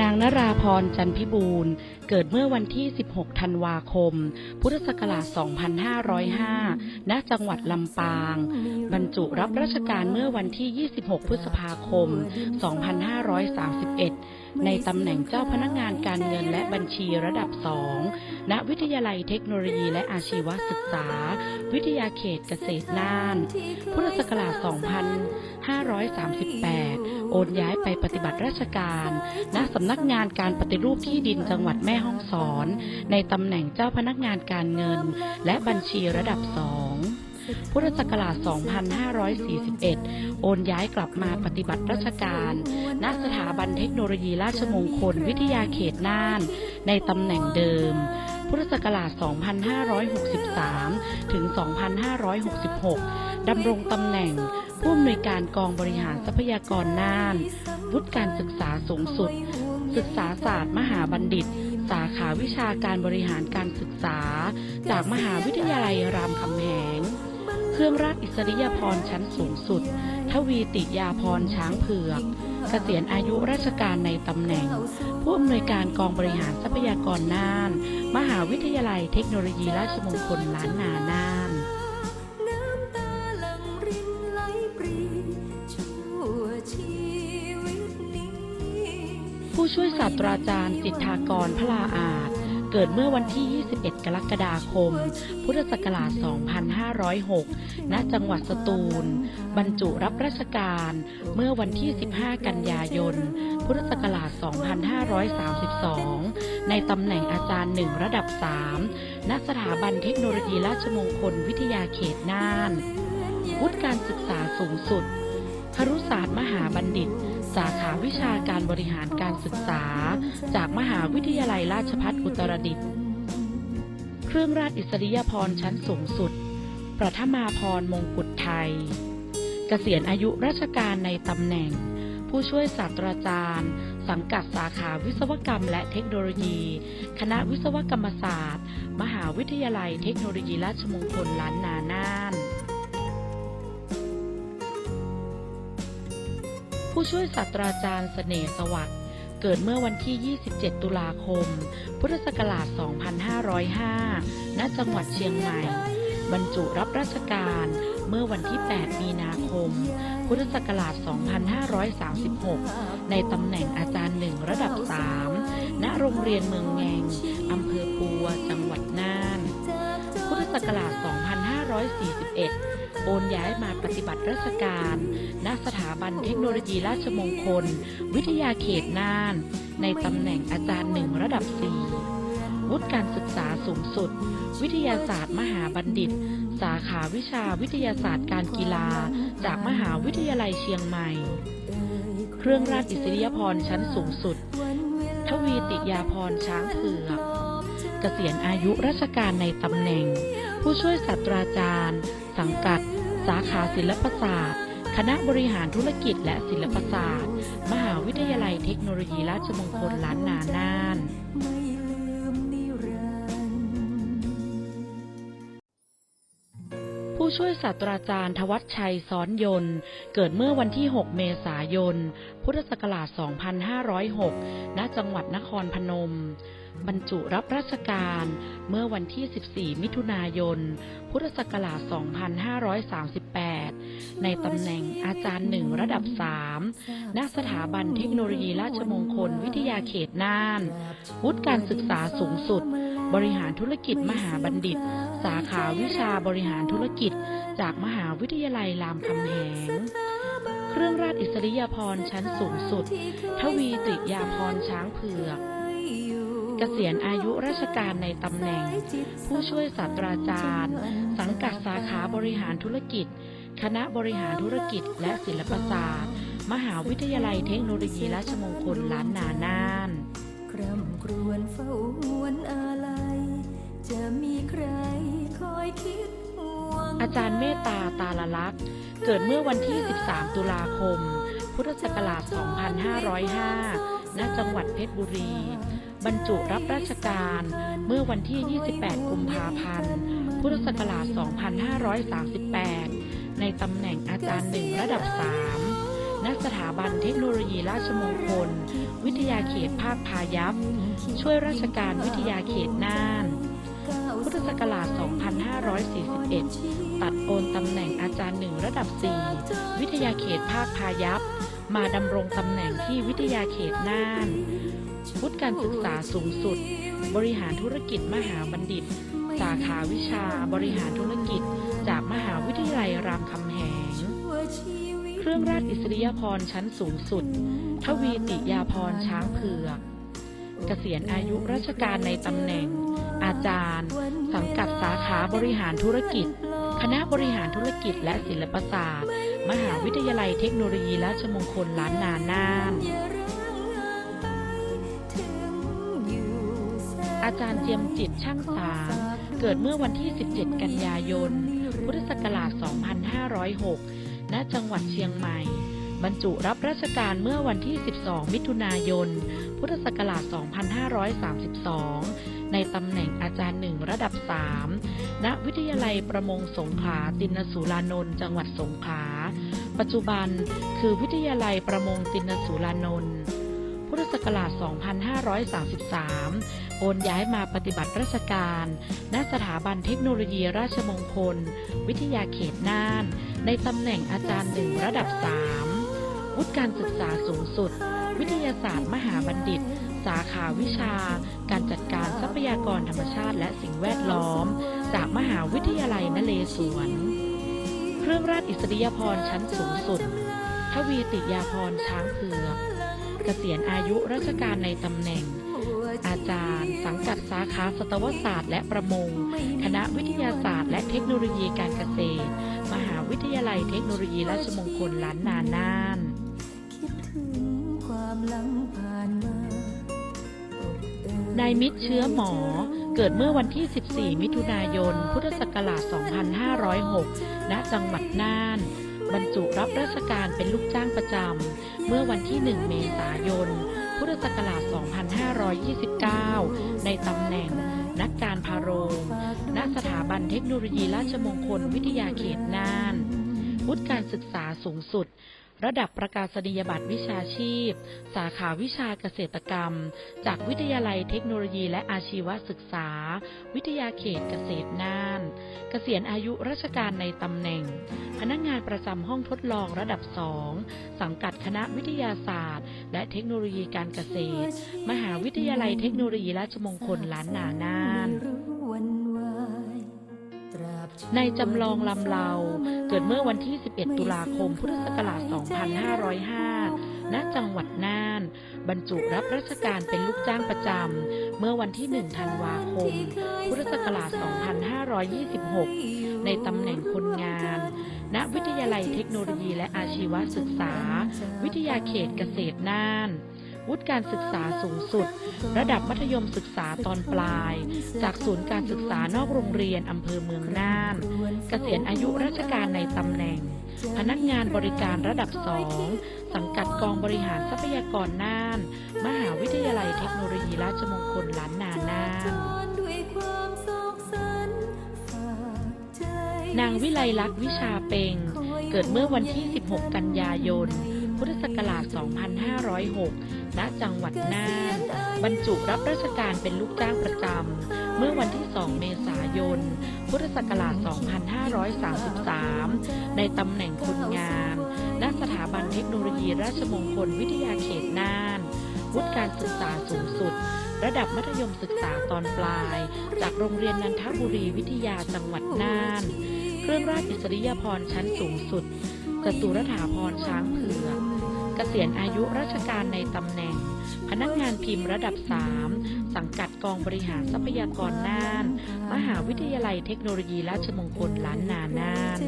นางนราพรจันพิบูรณ์เกิดเมื่อวันที่ 16 ธันวาคม พุทธศักราช 2505 ณ จังหวัดลำปาง บรรจุรับราชการเมื่อวันที่ 26 พฤษภาคม 2531 ในตำแหน่งเจ้าพนักงานการเงินและบัญชีระดับสอง ณวิทยาลัยเทคโนโลยีและอาชีวศึกษา วิทยาเขตเกษตรน่าน พุทธศักราช 2538 โอนย้ายไปปฏิบัติราชการ ณสำนักงานการปฏิรูปที่ดินจังหวัดแม่ฮ่องสอน ในตำแหน่งเจ้าพนักงานการเงิน และบัญชีระดับ2พุทธศักราช 2541 โอนย้ายกลับมาปฏิบัติราชการ ณ สถาบันเทคโนโลยีราชมงคลวิทยาเขตน่าน ในตำแหน่งเดิม พุทธศักราช 2563 ถึง 2566 ดำรงตำแหน่ง ผู้อำนวยการกองบริหารทรัพยากรน่าน วุฒิการศึกษาสูงสุด ศึกษาศาสตร์มหาบัณฑิต สาขาวิชาการบริหารการศึกษา จากมหาวิทยาลัยรามคำแหง เครื่องราชอิสริยาภรณ์ชั้นสูงสุด ทวีติยาภรณ์ช้างเผือก เกษียณอายุราชการในตำแหน่ง ผู้อำนวยการกองบริหารทรัพยากรน่าน มหาวิทยาลัยเทคโนโลยีราชมงคลล้านนาน่านผู้ช่วยศาสตราจารย์สิทากรพลาอาจ เกิดเมื่อวันที่ 21 กรกฎาคม พุทธศักราช 2506 ณ จังหวัดสตูล บรรจุรับราชการ เมื่อวันที่ 15 กันยายน พุทธศักราช 2532 ในตำแหน่งอาจารย์หนึ่งระดับ 3 ณ สถาบันเทคโนโลยีราชมงคลวิทยาเขตน่านวุฒิการศึกษาสูงสุดครุศาสตร์มหาบัณฑิต สาขาวิชาการบริหารการศึกษา จากมหาวิทยาลัยราชภัฏอุตรดิตถ์ เครื่องราชอิสริยาภรณ์ชั้นสูงสุด ประทมาพรมงกุฎไทย เกษียณอายุราชการในตำแหน่ง ผู้ช่วยศาสตราจารย์ สังกัดสาขาวิศวกรรมและเทคโนโลยี คณะวิศวกรรมศาสตร์ มหาวิทยาลัยเทคโนโลยีราชมงคลล้านนาน่าน ผู้ช่วยศาสตราจารย์เสน่ห์สวัสดิ์เกิดเมื่อวันที่ 27 ตุลาคม พุทธศักราช 2505 ณ จังหวัดเชียงใหม่ บรรจุรับราชการเมื่อวันที่ 8 มีนาคม พุทธศักราช 2536 ในตำแหน่งอาจารย์หนึ่งระดับ 3 ณ โรงเรียนเมืองแงง อำเภอปัว จังหวัดน่าน พุทธศักราช2000 2541 โอนย้ายมาปฏิบัติราชการ ณ สถาบันเทคโนโลยีราชมงคล วิทยาเขตน่าน ในตำแหน่งอาจารย์หนึ่งระดับ 4 วุฒิการศึกษาสูงสุด วิทยาศาสตร์มหาบัณฑิต สาขาวิชาวิทยาศาสตร์การกีฬา จากมหาวิทยาลัยเชียงใหม่ เครื่องราชอิสริยาภรชั้นสูงสุด ทวีติยาภรช้างเผือก เกษียณอายุราชการในตำแหน่ง ผู้ช่วยศาสตราจารย์ สังกัด สาขาศิลปศาสตร์ คณะบริหารธุรกิจและศิลปศาสตร์ มหาวิทยาลัยเทคโนโลยีราชมงคลล้านนาน่านผู้ช่วยศาสตราจารย์ทวัชชัยซ้อนยนต์ เกิดเมื่อวันที่ 6 เมษายน พุทธศักราช 2506 ณ จังหวัดนครพนม บรรจุรับราชการเมื่อวันที่ 14 มิถุนายน พุทธศักราช 2538 ในตำแหน่งอาจารย์หนึ่งระดับ 3 ณ สถาบันเทคโนโลยีราชมงคลวิทยาเขตน่าน วุฒิการศึกษาสูงสุด บริหารธุรกิจมหาบัณฑิต สาขาวิชาบริหารธุรกิจ จากมหาวิทยาลัยรามคำแหงเครื่องราชอิสริยาภรณ์ชั้นสูงสุด ทวีติยาภรณ์ช้างเผือก เกษียณอายุราชการในตำแหน่ง ผู้ช่วยศาสตราจารย์ สังกัดสาขาบริหารธุรกิจ คณะบริหารธุรกิจและศิลปศาสตร์ มหาวิทยาลัยเทคโนโลยีราชมงคลล้านนาน่านคร่ำครวญเฝ้าหวนอาลัยจะมีใครคอยคิดห่วงอาจารย์เมตตาตาลลักษณ์เกิดเมื่อวันที่ 13 ตุลาคม พุทธศักราช 2505 ณ จังหวัดเพชรบุรี บรรจุรับราชการ เมื่อวันที่ 28 กุมภาพันธ์ พุทธศักราช 2538 ในตำแหน่งอาจารย์หนึ่งระดับ 3 ณ สถาบันเทคโนโลยีราชมงคล วิทยาเขตภาคพายัพ ช่วยราชการวิทยาเขตน่าน พุทธศักราช 2541 ตัดโอนตำแหน่งอาจารย์หนึ่งระดับ 4 วิทยาเขตภาคพายัพมาดำรงตำแหน่งที่วิทยาเขตน่าน พุทธการศึกษาสูงสุด บริหารธุรกิจมหาบัณฑิต สาขาวิชาบริหารธุรกิจ จากมหาวิทยาลัยรามคำแหง เครื่องราชอิสริยาภรชั้นสูงสุด ทวีติยาภรช้างเผือก เกษียณอายุราชการในตำแหน่ง อาจารย์ สังกัดสาขาบริหารธุรกิจ คณะบริหารธุรกิจและศิลปศาสตร์ มหาวิทยาลัยเทคโนโลยีราชมงคลล้านนาน่าน อาจารย์เจียมจิตช่างสารเกิดเมื่อวันที่ 17 กันยายน พุทธศักราช 2506 ณ จังหวัดเชียงใหม่ บรรจุรับราชการเมื่อวันที่ 12 มิถุนายน พุทธศักราช 2532 ในตำแหน่งอาจารย์หนึ่งระดับ 3 ณ วิทยาลัยประมงสงขลาตินสุรานนท์จังหวัดสงขลา ปัจจุบันคือวิทยาลัยประมงตินสุรานนท์พุทธศักราช 2533 นย้ายมาปฏิบัติราชการ ณ สถาบันเทคโนโลยีราชมงคล วิทยาเขตน่าน ในตำแหน่งอาจารย์หนึ่งระดับ 3 วุฒิการศึกษาสูงสุด วิทยาศาสตร์มหาบัณฑิต สาขาวิชา การจัดการทรัพยากรธรรมชาติและสิ่งแวดล้อม จากมหาวิทยาลัยนเรศวร เครื่องราชอิสริยาภรชั้นสูงสุด ทวีติยาภรช้างเผือกเกษียณอายุราชการในตำแหน่ง อาจารย์ สังกัดสาขาสตวศาสตร์และประมง คณะวิทยาศาสตร์และเทคโนโลยีการเกษตร มหาวิทยาลัยเทคโนโลยีราชมงคลล้านนาน่านคิดถึงความลังผ่านมานายมิตรเชื้อหมอเกิดเมื่อวันที่ 14 มิถุนายน พุทธศักราช 2506 ณ จังหวัดน่าน บรรจุรับราชการเป็นลูกจ้างประจำ เมื่อวันที่ 1 เมษายน พุทธศักราช 2529 ในตำแหน่งนักการพาโรงณสถาบันเทคโนโลยีราชมงคลวิทยาเขตน่าน วุฒิการศึกษาสูงสุด ระดับประกาศนียบัตรวิชาชีพ สาขาวิชาเกษตรกรรม จากวิทยาลัยเทคโนโลยีและอาชีวศึกษา วิทยาเขตเกษตรน่าน เกษียณอายุราชการในตำแหน่ง นักงานประจำห้องทดลองระดับ2สังกัดคณะวิทยาศาสตร์ และเทคโนโลยีการเกษตร มหาวิทยาลัยเทคโนโลยีราชมงคลล้านนาน่านไม่รู้วันาในจำลองลำเลาเกิดเมื่อวันที่ 11 ตุลาคม พุทธศักราช 2505 ณ จังหวัดน่าน บรรจุรับราชการเป็นลูกจ้างประจำ เมื่อวันที่ 1 ธันวาคม พุทธศักราช 2526 ในตำแหน่งคนงาน ณวิทยาลัยเทคโนโลยีและอาชีวศึกษา วิทยาเขตเกษตรน่านวุฒิการศึกษาสูงสุด ระดับมัธยมศึกษาตอนปลาย จากศูนย์การศึกษานอกโรงเรียนอำเภอเมืองน่าน เกษียณอายุราชการในตำแหน่ง พนักงานบริการระดับสองสังกัดกองบริหารทรัพยากรน่าน มหาวิทยาลัยเทคโนโลยีราชมงคลล้านนาน่าน นางวิไลลักษณ์วิชาเปง เกิดเมื่อวันที่ 16 กันยายน พุทธศักราช 2506 ณ จังหวัดน่านบรรจุรับราชการเป็นลูกจ้างประจำ เมื่อวันที่ 2 เมษายน พุทธศักราช 2533 ในตำแหน่งคนงานณสถาบันเทคโนโลยีราชมงคลวิทยาเขตน่าน วุฒิการศึกษาสูงสุดระดับมัธยมศึกษาตอนปลาย จากโรงเรียนนันทบุรีวิทยาจังหวัดน่าน เครื่องราชอิสริยาภรณ์ชั้นสูงสุดจตุรถาภรณ์ช้างเผือกเกษียณอายุราชการในตำแหน่ง พนักงานพิมพ์ระดับ 3 สังกัดกองบริหารทรัพยากรน่าน มหาวิทยาลัยเทคโนโลยีราชมงคลล้านนาน่าน